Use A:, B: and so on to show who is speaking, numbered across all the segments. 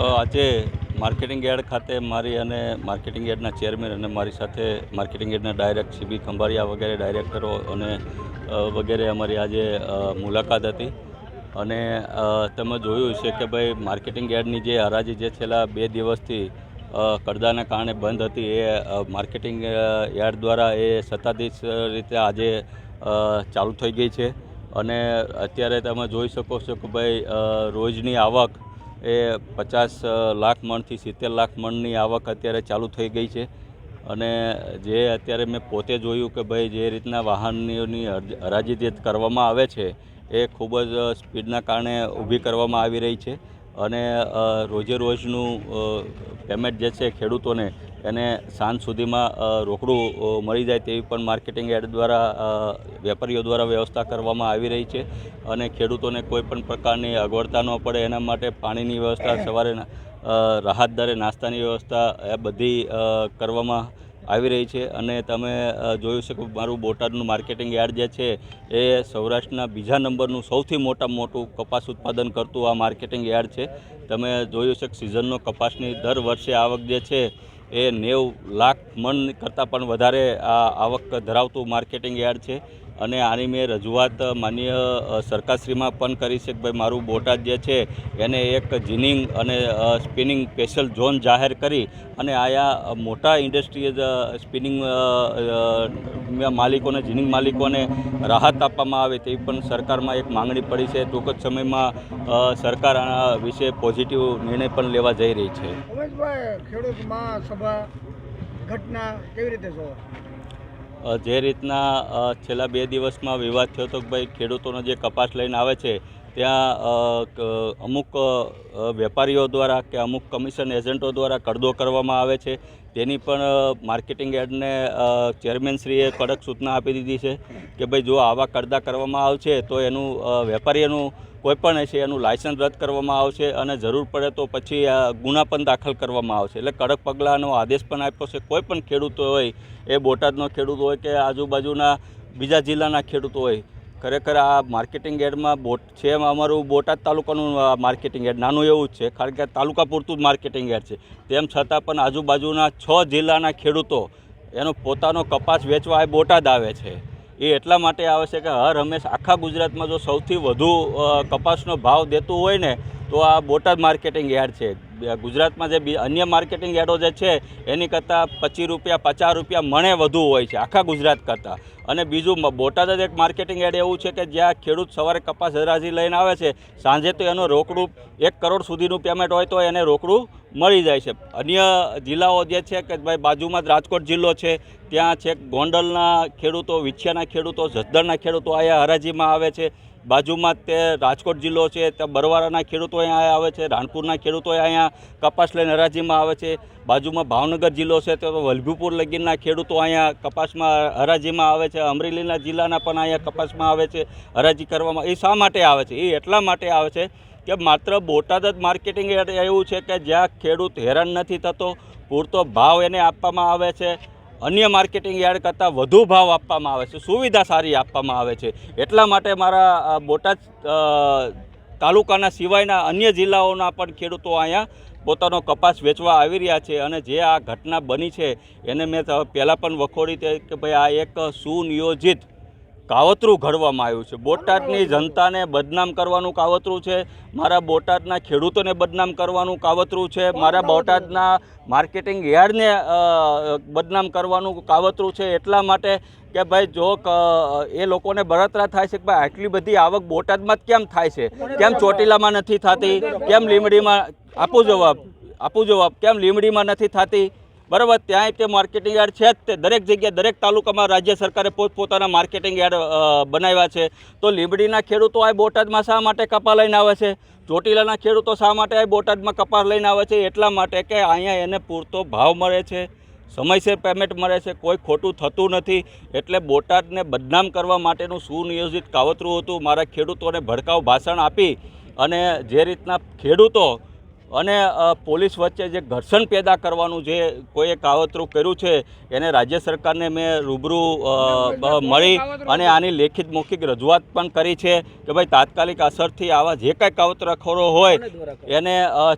A: આજે marketing yard ખાતે મારી અને માર્કેટિંગ યાર્ડના ચેરમેન અને મારી સાથે માર્કેટિંગ યાર્ડના ડાયરેક્ટ સીબી ખંભારિયા વગેરે ડાયરેક્ટરો અને વગેરે અમારી આજે મુલાકાત હતી. અને તમે જોયું છે કે ભાઈ માર્કેટિંગ યાર્ડની જે હરાજી જે છેલ્લા બે દિવસથી કરદાના કારણે બંધ હતી, એ માર્કેટિંગ યાર્ડ દ્વારા એ સત્તાધીશ રીતે આજે ચાલુ થઈ ગઈ છે. અને અત્યારે તમે જોઈ શકો છો કે ભાઈ રોજની આવક એ પચાસ લાખ મણથી સિત્તેર લાખ મણની આવક અત્યારે ચાલુ થઈ ગઈ છે. અને જે અત્યારે મેં પોતે જોયું કે ભાઈ, જે રીતના વાહનની હર- હરાજી કરવામાં આવે છે, એ ખૂબ જ સ્પીડના કારણે ઊભી કરવામાં આવી રહી છે. અને રોજે રોજનું પેમેન્ટ જે છે ખેડૂતોને એને સાંજ સુધીમાં રોકડું મળી જાય તેવી પણ માર્કેટિંગ યાર્ડ દ્વારા વેપારીઓ દ્વારા વ્યવસ્થા કરવામાં આવી રહી છે અને ખેડૂતોને કોઈ પણ પ્રકારની અગવડતા ન પડે એના માટે પાણીની વ્યવસ્થા, સવારે રાહત દરે નાસ્તાની વ્યવસ્થા, એ બધી કરવામાં આવી રહી છે અને તમે જોયું છે કે મારું બોટાદનું માર્કેટિંગ યાર્ડ જે છે એ સૌરાષ્ટ્રના બીજા નંબરનું સૌથી મોટામાં મોટું કપાસ ઉત્પાદન કરતું આ માર્કેટિંગ યાર્ડ છે. તમે જોયું છે કે સિઝનનો કપાસની દર વર્ષે આવક જે છે એ નેવ લાખ મણ કરતાં પણ વધારે આ આવક ધરાવતું માર્કેટિંગ યાર્ડ છે. અને આની મેં રજૂઆત માન્ય સરકારશ્રીમાં પણ કરી છે કે ભાઈ મારું બોટાદ જે છે એને એક જીનિંગ અને સ્પિનિંગ સ્પેશિયલ ઝોન જાહેર કરી અને આયા મોટા ઇન્ડસ્ટ્રીઝ સ્પિનિંગ માલિકોને, જીનિંગ માલિકોને રાહત આપવામાં આવે તેવી પણ સરકારમાં એક માંગણી પડી છે. ટૂંક જ સમયમાં સરકાર આના વિશે પોઝિટિવ નિર્ણય પણ લેવા જઈ રહી છે.
B: ઘટના કેવી રીતે જોવો?
A: જે રીતના છેલ્લા બે દિવસમાં વિવાદ થયો હતો કે ભાઈ ખેડૂતોનો જે કપાસ લઈને આવે છે ત્યાં અમુક વેપારીઓ દ્વારા કે અમુક કમિશન એજન્ટો દ્વારા કડદો કરવામાં આવે છે. તેની પણ માર્કેટિંગ અ, ચેરમેનશ્રીએ કડક સૂચના આપી દીધી છે કે ભાઈ જો આવા કડદા કરવામાં આવશે તો એનું વેપારીઓનું કોઈ પણ હશે એનું લાયસન્સ રદ કરવામાં આવશે અને જરૂર પડે તો પછી ગુના પણ દાખલ કરવામાં આવશે. એટલે કડક પગલાંનો આદેશ પણ આપ્યો છે. કોઈ પણ ખેડૂતો હોય એ બોટાદનો ખેડૂત હોય કે આજુબાજુના બીજા જિલ્લાના ખેડૂતો હોય ખરેખર આ માર્કેટિંગ એડમાં બોટ છે અમારું બોટાદ તાલુકાનું માર્કેટિંગ એડ નાનું એવું જ છે, કારણ કે તાલુકા પૂરતું જ માર્કેટિંગ યાર્ડ છે. તેમ છતાં પણ આજુબાજુના છ જિલ્લાના ખેડૂતો એનો પોતાનો કપાસ વેચવા એ બોટાદ આવે છે. એ એટલા માટે આવે છે કે હર હંમેશ આખા ગુજરાતમાં જો સૌથી વધુ કપાસનો ભાવ દેતું હોય ને, તો આ બોટાદ માર્કેટિંગ યાર્ડ છે. ગુજરાતમાં જે અન્ય માર્કેટિંગ યાર્ડો જે છે, એની કરતાં પચીસ રૂપિયા, પચાસ રૂપિયા મણે વધુ હોય છે આખા ગુજરાત કરતાં. અને બીજું બોટાદ જ એક માર્કેટિંગ યાર્ડ એવું છે કે જ્યાં ખેડૂત સવારે કપાસ હરાજી લઈને આવે છે, સાંજે તો એનું રોકડું એક કરોડ સુધીનું પેમેન્ટ હોય તો એને રોકડું મળી જાય છે. અન્ય જિલ્લાઓ જે છે કે ભાઈ બાજુમાં જ રાજકોટ જિલ્લો છે, ત્યાં છે ગોંડલના ખેડૂતો, વિછિયાના ખેડૂતો, જસદણના ખેડૂતો અહીંયા હરાજીમાં આવે છે. બાજુમાં તે રાજકોટ જિલ્લો છે ત્યાં બરવાળાના ખેડૂતો અહીંયા આવે છે, રાણપુરના ખેડૂતો અહીંયા કપાસ લઈને હરાજીમાં આવે છે, બાજુમાં ભાવનગર જિલ્લો છે, તો વલભીપુર લગીનના ખેડૂતો અહીંયા કપાસમાં હરાજીમાં આવે છે, અમરેલીના જિલ્લાના પણ અહીંયા કપાસમાં આવે છે, હરાજી કરવામાં, એ શા માટે આવે છે? એ એટલા માટે આવે છે કે માત્ર બોટાદ જ માર્કેટિંગ એવું છે કે જ્યાં ખેડૂત હેરાન નથી થતો, પૂરતો ભાવ એને આપવામાં આવે છે અન્ય માર્કેટિંગ યાર્ડ કરતાં વધુ ભાવ આપવામાં આવે છે, સુવિધા સારી આપવામાં આવે છે. એટલા માટે મારા બોટાદ તાલુકાના સિવાયના અન્ય જિલ્લાઓના પણ ખેડૂતો અહીંયા પોતાનો કપાસ વેચવા આવી રહ્યા છે અને જે આ ઘટના બની છે, એને મેં પહેલાં પણ વખોડી કે ભાઈ આ એક સુનિયોજિત કાવતરું ઘડવામાં આવ્યું છે. બોટાદની જનતાને બદનામ કરવાનું કાવતરું છે. મારા બોટાદના ખેડૂતોને બદનામ કરવાનું કાવતરું છે. મારા બોટાદના માર્કેટિંગ યાર્ડને બદનામ કરવાનું કાવતરું છે. એટલા માટે કે ભાઈ જો એ લોકોને બળતરા થાય છે કે ભાઈ આટલી બધી આવક બોટાદમાં કેમ થાય છે? કેમ ચોટીલામાં નથી થતી? કેમ લીમડીમાં? આપું જવાબ આપું જવાબ, કેમ લીમડીમાં નથી થતી? બરાબર ત્યાંય તે માર્કેટિંગ યાર્ડ છે જ તે. દરેક જગ્યાએ, દરેક તાલુકામાં રાજ્ય સરકારે પોતપોતાના માર્કેટિંગ યાર્ડ બનાવ્યા છે. તો લીંબડીના ખેડૂતો આ બોટાદમાં શા માટે કપા લઈને આવે છે? ચોટીલાના ખેડૂતો શા માટે આ બોટાદમાં કપાસ લઈને આવે છે? એટલા માટે કે અહીંયા એને પૂરતો ભાવ મળે છે. સમયસર પેમેન્ટ મળે છે. કોઈ ખોટું થતું નથી. એટલે બોટાદને બદનામ કરવા માટેનું સુનિયોજિત કાવતરું હતું. મારા ખેડૂતોને ભડકાઉ ભાષણ આપી અને જે રીતના ખેડૂતો અને પોલીસ વચ્ચે જે ઘર્ષણ પેદા કરવાનું જે કોઈએ કાવતરું કર્યું છે એને રાજ્ય સરકારને મેં રૂબરૂ મળી અને આની લેખિત મૌખિક રજૂઆત પણ કરી છે કે ભાઈ તાત્કાલિક અસરથી આવા જે કાંઈ કાવતરખોરો હોય એને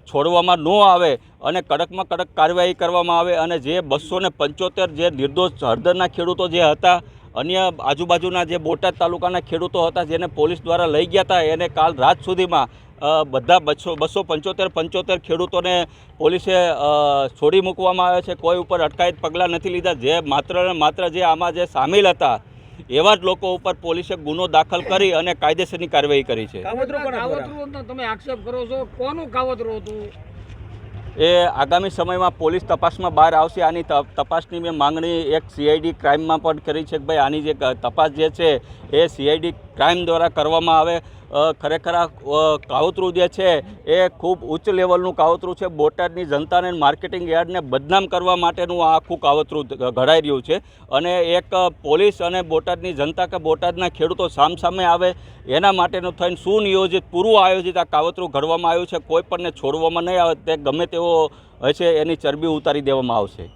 A: છોડવામાં ન આવે અને કડકમાં કડક કાર્યવાહી કરવામાં આવે અને જે બસો પંચોતેર જે નિર્દોષ હળદરના ખેડૂતો જે હતા અન્ય આજુબાજુના જે બોટાદ તાલુકાના ખેડૂતો હતા જેને પોલીસ દ્વારા લઈ ગયા હતા એને કાલ રાત સુધીમાં બધા બસો બસો પંચોતેર પંચોતેર ખેડૂતોને પોલીસે છોડી મૂકવામાં આવ્યા છે. કોઈ ઉપર અટકાયત પગલાં નથી લીધા. જે માત્ર ને માત્ર જે આમાં જે સામેલ હતા એવા જ લોકો ઉપર પોલીસે ગુનો દાખલ કરી અને કાયદેસરની કાર્યવાહી કરી છે.
C: કાવતરું કોના
B: કાવતરું તમે આક્ષેપ કરો છો. કોનું કાવતરું હતું?
A: એ આગામી સમયમાં પોલીસ તપાસમાં બહાર આવશે. આની તપાસની મેં માંગણી એક સીઆઈડી ક્રાઇમમાં પણ કરી છે કે ભાઈ આની જે તપાસ જે છે એ સીઆઈડી ક્રાઇમ દ્વારા કરવામાં આવે. ખરેખર આ કાવતરું જે છે એ ખૂબ ઉચ્ચ લેવલનું કાવતરું છે. બોટાદની જનતાને માર્કેટિંગ યાર્ડને બદનામ કરવા માટેનું આ આખું કાવતરું ઘડાઈ રહ્યું છે. અને એક પોલીસ અને બોટાદની જનતા કે બોટાદના ખેડૂતો સામસામે આવે એના માટેનું થઈને સુનિયોજિત પૂર્વ આયોજિત આ કાવતરું ઘડવામાં આવ્યું છે. કોઈ પણને છોડવામાં નહીં આવે. તે ગમે તેવો હશે એની ચરબી ઉતારી દેવામાં આવશે.